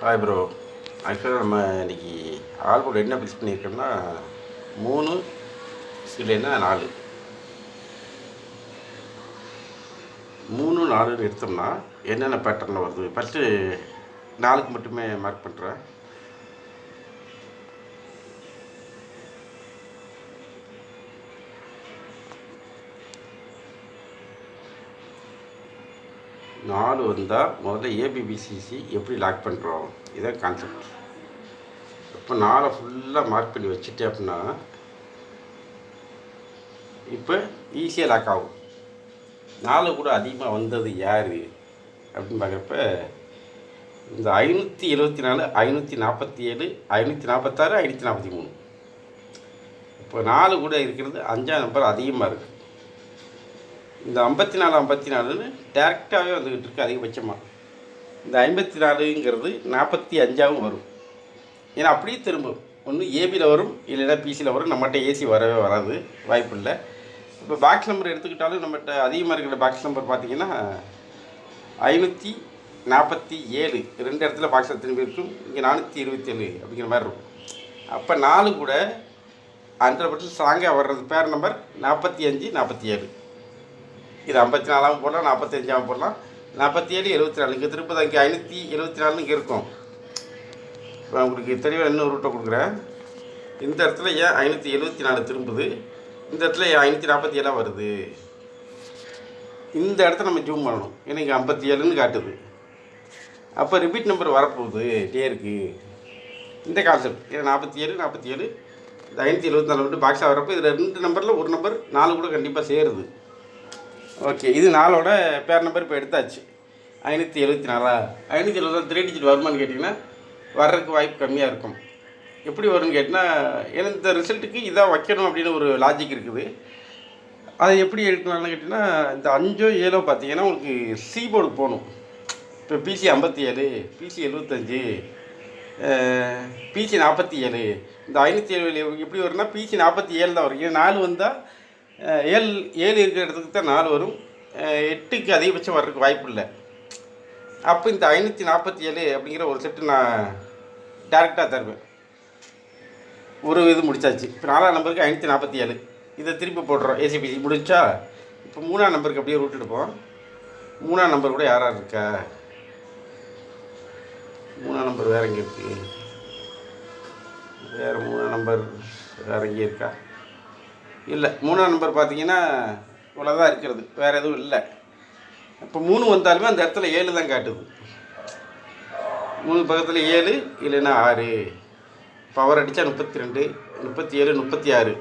Hi bro ஆக்சுவலாக நம்ம இன்னைக்கு ஆல்போர்ட் என்ன பிக்ஸ் பண்ணியிருக்கோம்னா மூணு இல்லைன்னா நாலு. மூணு நாலுன்னு எடுத்தோம்னா என்னென்ன பேட்டர்னில் வருது? ஃபஸ்ட்டு நாலுக்கு மட்டுமே மார்க் பண்ணுறேன் நாலு வந்தால் முதல்ல ஏபிபிசிசி எப்படி லாக் பண்ணுறோம் இதான் கான்செப்ட் இப்போ நாலை ஃபுல்லாக மார்க் பண்ணி வச்சுட்டேன் அப்படின்னா இப்போ ஈஸியாக லாக் ஆகும். நாலு கூட அதிகமாக வந்தது யார்? அப்படின்னு பார்க்குறப்ப இந்த ஐநூற்றி எழுபத்தி நாலு ஐநூற்றி நாற்பத்தி ஏழு ஐநூற்றி நாற்பத்தாறு ஐநூற்றி நாற்பத்தி மூணு. இப்போ நாலு கூட இருக்கிறது அஞ்சாம் நம்பர் அதிகமாக இருக்குது இந்த ஐம்பத்தி நாலு ஐம்பத்தி நாலுன்னு டேரெக்டாகவே வந்துக்கிட்டு இருக்கு அதிகபட்சமாக இந்த ஐம்பத்தி நாலுங்கிறது நாற்பத்தி அஞ்சாவும் வரும். ஏன்னா அப்படியே திரும்பும். ஒன்று ஏபியில் வரும் இல்லைன்னா பிசியில் வரும் நம்மகிட்ட ஏசி வரவே வராது வாய்ப்பு இல்லை இப்போ பாக்ஸ் நம்பர் எடுத்துக்கிட்டாலும் நம்மகிட்ட அதிகமாக இருக்கிற பாக்ஸ் நம்பர் பார்த்தீங்கன்னா ஐநூற்றி நாற்பத்தி ஏழு ரெண்டு இடத்துல பாக்ஸ் திரும்பி இருக்கும்? இங்கே நானூற்றி இருபத்தி ஏழு அப்படிங்கிற மாதிரி இருக்கும். அப்போ நாலு கூட ஹண்ட்ரட் பர்சன்ட் ஸ்ட்ராங்காக வர்றது பேர் நம்பர் நாற்பத்தி அஞ்சு நாற்பத்தி ஏழு இது ஐம்பத்தி நாலாவும் போடலாம் நாற்பத்தஞ்சாவும் போடலாம். நாற்பத்தி ஏழு எழுபத்தி நாலு இங்கே திருப்பதி இங்கே ஐநூற்றி எழுபத்தி நாலுன்னு இங்கே இருக்கும். இப்போ உங்களுக்கு தெளிவாக இன்னொரு ரூட்டை கொடுக்குறேன். இந்த இடத்துல ஏன் ஐநூற்றி எழுபத்தி நாலு திரும்புது? இந்த இடத்துல ஏன் ஐநூற்றி நாற்பத்தி ஏழாக வருது? இந்த இடத்த நம்ம ஜூம் பண்ணணும். ஏன்னா இங்கே ஐம்பத்தி ஏழுன்னு காட்டுது. அப்போ ரிப்பீட் நம்பர் வரப்போகுது. டேருக்கு இந்த கான்செப்ட் ஏன்னா நாற்பத்தி ஏழு நாற்பத்தி ஏழு இந்த ஐநூற்றி எழுபத்தி நாலு மட்டும் பாக்ஸாக வரப்போ இதில் ரெண்டு நம்பரில் ஒரு நம்பர் நாலு கூட கண்டிப்பாக சேருது. ஓகே இது நாளோட பேர் நம்பர் இப்போ எடுத்தாச்சு. ஐநூற்றி எழுபத்தி நாலா ஐநூற்றி எழுபத்தி த்ரீ டிஜிட் வருமானு கேட்டிங்கன்னா வர்றதுக்கு வாய்ப்பு கம்மியாக இருக்கும். எப்படி வரும்னு கேட்டிங்கன்னா ஏன்னா இந்த ரிசல்ட்டுக்கு இதான் வைக்கணும் அப்படின்னு ஒரு லாஜிக் இருக்குது. அதை எப்படி எடுக்கலாம்னு கேட்டிங்கன்னா இந்த அஞ்சோ ஏழோ பார்த்தீங்கன்னா உங்களுக்கு சி போர்டு போகணும். இப்போ பிசி ஐம்பத்தி ஏழு பிசி எழுபத்தஞ்சு பிசி நாற்பத்தி ஏழு இந்த ஐநூற்றி ஏழு எப்படி வரும்னா பிசி நாற்பத்தி ஏழு தான் வரும். ஏன்னா நாலு வந்தால் ஏழு ஏழு இருக்கிற இடத்துக்கு தான் நாலு வரும். எட்டுக்கு அதிகபட்சம் வர்றதுக்கு வாய்ப்பு இல்லை. அப்போ இந்த ஐநூற்றி நாற்பத்தி ஏழு அப்படிங்கிற ஒரு செட்டு நான் டேரெக்டாக தருவேன். ஒரு இது முடிச்சாச்சு. இப்போ நாலாம் நம்பருக்கு ஐநூற்றி நாற்பத்தி ஏழு இதை திருப்பி போடுறோம் ஏசிபிசி முடிஞ்சா இப்போ மூணாம் நம்பருக்கு அப்படியே ரூட் எடுப்போம். மூணாம் நம்பர் கூட யாராக இருக்கா? மூணாம் நம்பர் வேறு எங்கே இருக்குது வேறு மூணாம் நம்பர் வேறு எங்கே இருக்கா? இல்லை மூணாம் நம்பர் பார்த்தீங்கன்னா இவ்வளோதான் இருக்கிறது. வேறு எதுவும் இல்லை. இப்போ மூணு வந்தாலுமே அந்த இடத்துல ஏழு தான் காட்டுது. மூணு பக்கத்தில் ஏழு இல்லைன்னா ஆறு. பவர் அடித்தா முப்பத்தி ரெண்டு முப்பத்தி ஏழு முப்பத்தி ஆறு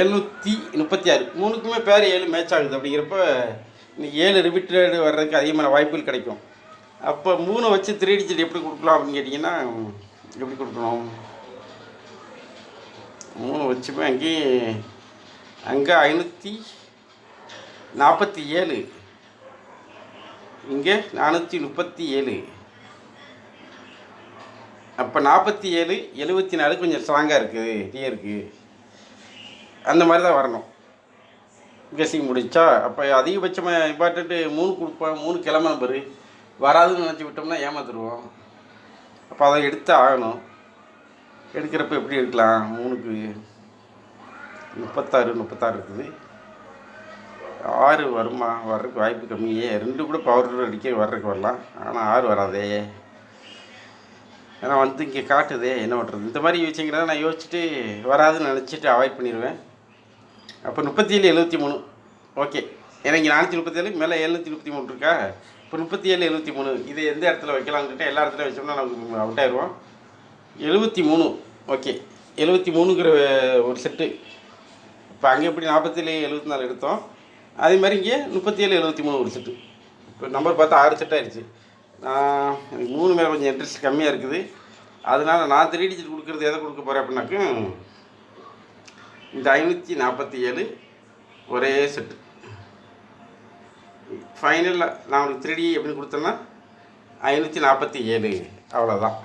எழுநூற்றி முப்பத்தி ஆறு மூணுக்குமே பேர் ஏழு மேட்ச் ஆகுது. அப்படிங்கிறப்ப இன்னைக்கு ஏழு ரிப்பீட்டட் வர்றதுக்கு அதிகமான வாய்ப்புகள் கிடைக்கும். அப்போ மூணை வச்சு த்ரீ டிஜிட் எப்படி கொடுக்கலாம் அப்படின்னு கேட்டிங்கன்னா எப்படி கொடுக்கணும்? வச்சுமே அங்கேயே அங்கே ஐநூற்றி நாற்பத்தி ஏழு. இங்கே நானூற்றி முப்பத்தி ஏழு. அப்போ நாற்பத்தி ஏழு எழுபத்தி நாலு கொஞ்சம் ஸ்ட்ராங்காக இருக்குது டீ அந்த மாதிரி தான் வரணும். கெஸிங் முடிச்சா அப்போ அதிகபட்சமாக இம்பார்ட்டண்ட்டு மூணு கொடுப்பேன் மூணு கிழமை நம்பரு. வராதுன்னு நினச்சி விட்டோம்னா ஏமாத்துருவோம் அப்போ அதை எடுத்து ஆகணும். எடுக்கிறப்ப எப்படி எடுக்கலாம்? மூணுக்கு முப்பத்தாறு முப்பத்தாறு இருக்குது. ஆறு வருமா? வர்றதுக்கு வாய்ப்பு கம்மியே. ரெண்டு கூட பவர் அடிக்க வர்றதுக்கு வரலாம். ஆனால் ஆறு வராதே. ஏன்னா வந்து இங்கே காட்டுதே என்ன பண்ணுறது இந்த மாதிரி விஷயங்கள நான் யோசிச்சுட்டு வராதுன்னு நினச்சிட்டு அவாய்ட் பண்ணிடுவேன் அப்போ முப்பத்தி ஏழு எழுபத்தி மூணு. ஓகே ஏன்னா இங்கே நானூற்றி முப்பத்தி ஏழு மேலே எழுநூற்றி முப்பத்தி மூணு இருக்கா? இப்போ முப்பத்தி ஏழு எழுபத்தி மூணு. இது எந்த இடத்துல வைக்கலாம்னு எல்லா இடத்துல வச்சோம்னா நமக்கு அவுட் ஆயிடுவோம். எழுபத்தி மூணு. ஓகே எழுபத்தி மூணுங்கிற ஒரு செட்டு இப்போ அங்கே எப்படி நாற்பத்தேழு எழுபத்தி நாலு எடுத்தோம் அதே மாதிரி இங்கே முப்பத்தி ஏழு எழுபத்தி மூணு ஒரு செட்டு இப்போ நம்பர் பார்த்தா ஆறு செட் ஆயிடுச்சு. நான் எனக்கு மூணு மேலே கொஞ்சம் இன்ட்ரெஸ்ட் கம்மியாக இருக்குது. அதனால் நான் த்ரீ டிஜிட் கொடுக்குறது எதை கொடுக்க போகிறேன் அப்படின்னாக்கும் இந்த ஐநூற்றி நாற்பத்தி ஏழு ஒரே செட்டு ஃபைனலில் நான் உங்களுக்கு த்ரீ டி எப்படி கொடுத்தேன்னா ஐநூற்றி நாற்பத்தி ஏழு அவ்வளோதான்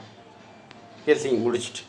கேசிங் முடிச்சிட்டு.